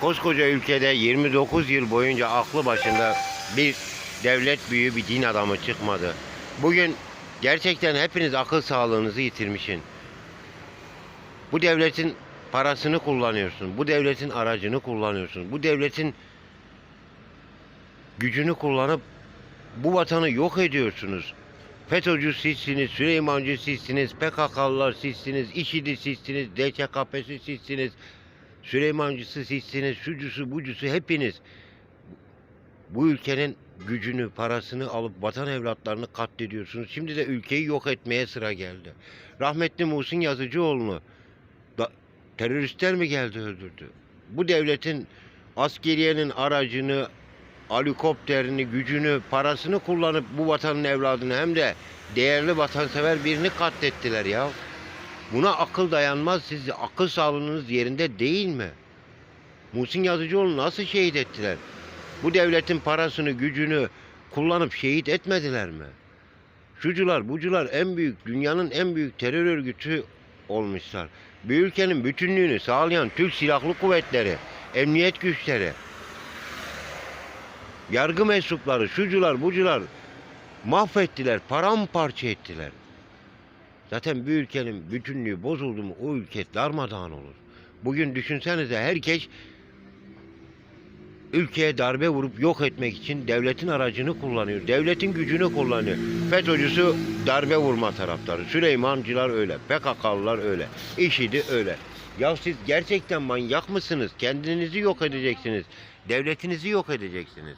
Koskoca ülkede 29 yıl boyunca aklı başında bir devlet büyüğü, bir din adamı çıkmadı. Bugün gerçekten hepiniz akıl sağlığınızı yitirmişsin. Bu devletin parasını kullanıyorsun. Bu devletin aracını kullanıyorsun. Bu devletin gücünü kullanıp bu vatanı yok ediyorsunuz. FETÖ'cü sizsiniz, Süleymancı sizsiniz, PKK'lılar sizsiniz, İŞİD'i sizsiniz, DÇKP'si sizsiniz, Süleymancısı sizsiniz, şucusu bucusu hepiniz. Bu ülkenin gücünü, parasını alıp vatan evlatlarını katlediyorsunuz. Şimdi de ülkeyi yok etmeye sıra geldi. Rahmetli Muhsin Yazıcıoğlu'nu da, teröristler mi geldi öldürdü? Bu devletin askeriyenin aracını, helikopterini, gücünü, parasını kullanıp bu vatanın evladını hem de değerli vatansever birini katlettiler ya. Buna akıl dayanmaz. Siz akıl sağlığınız yerinde değil mi? Muhsin Yazıcıoğlu nasıl şehit ettiler? Bu devletin parasını, gücünü kullanıp şehit etmediler mi? Şucular, bucular en büyük, dünyanın en büyük terör örgütü olmuşlar. Bir ülkenin bütünlüğünü sağlayan Türk Silahlı Kuvvetleri, emniyet güçleri, yargı mensupları, şucular, bucular mahvettiler, paramparça ettiler. Zaten bir ülkenin bütünlüğü bozuldu mu o ülke darmadağın olur. Bugün düşünsenize herkes ülkeye darbe vurup yok etmek için devletin aracını kullanıyor. Devletin gücünü kullanıyor. FETÖ'cüsü darbe vurma taraftarı. Süleymancılar öyle. PKK'lılar öyle. IŞİD'i öyle. Ya siz gerçekten manyak mısınız? Kendinizi yok edeceksiniz. Devletinizi yok edeceksiniz.